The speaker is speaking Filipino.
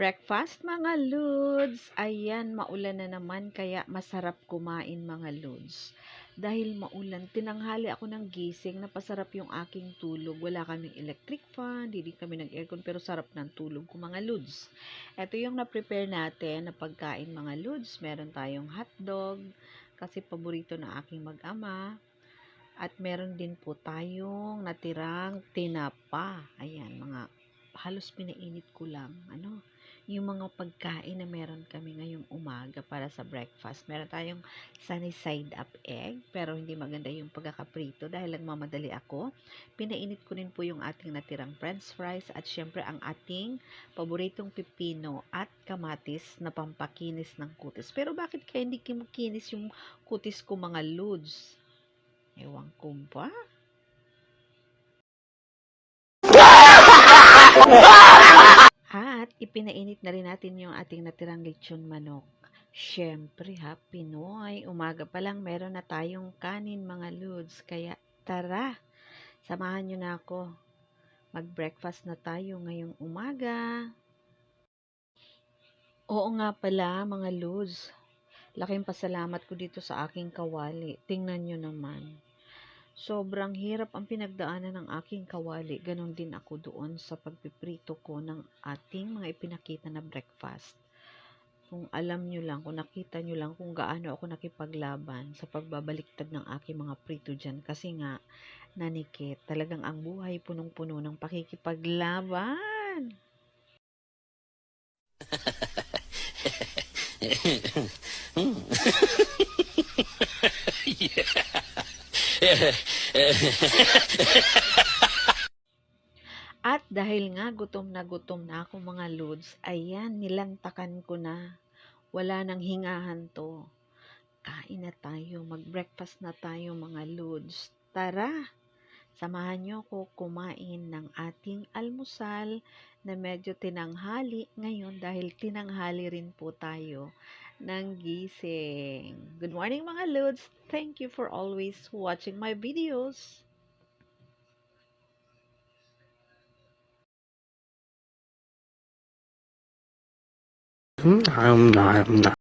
Breakfast mga lods! Ayan, maulan na naman kaya masarap kumain mga lods. Dahil maulan, tinanghali ako ng gising, napasarap yung aking tulog. Wala kaming electric fan, hindi kami nag-aircon, pero sarap ng tulog ko mga lods. Ito yung na-prepare natin na pagkain mga lods. Meron tayong hotdog, kasi paborito na aking mag-ama. At meron din po tayong natirang tinapa. Ayan, mga halos pinainit ko lang. Ano? Yung mga pagkain na meron kami ngayong umaga para sa breakfast. Meron tayong sunny side up egg, pero hindi maganda yung pagkakaprito dahil nagmamadali ako. Pinainit ko rin po yung ating natirang french fries at syempre ang ating paboritong pipino at kamatis na pampakinis ng kutis. Pero bakit kaya hindi kimukinis yung kutis ko mga lods? Ewan ko ba? ipinainit na rin natin yung ating natirang lechon manok. Siyempre ha, Pinoy, umaga pa lang meron na tayong kanin mga lods. Kaya tara, samahan nyo na ako. Mag-breakfast na tayo ngayong umaga. Oo nga pala mga lods. Laking pasalamat ko dito sa aking kawali. Tingnan nyo naman. Sobrang hirap ang pinagdaanan ng aking kawali. Ganon din ako doon sa pagpiprito ko ng ating mga ipinakita na breakfast. Kung alam nyo lang, kung nakita nyo lang kung gaano ako nakipaglaban sa pagbabaliktad ng aking mga prito dyan. Kasi nga, nanikit. Talagang ang buhay punong-puno ng pakikipaglaban. At dahil nga gutom na gutom na ako mga lods, ayan, nilantakan ko na. Wala nang hingahan to. Kain na tayo, mag-breakfast na tayo mga lods. Tara, samahan nyo ako kumain ng ating almusal na medyo tinanghali ngayon dahil tinanghali rin po tayo ng gising. Good morning mga lods. Thank you for always watching my videos. Hmm, I'm not, I'm not.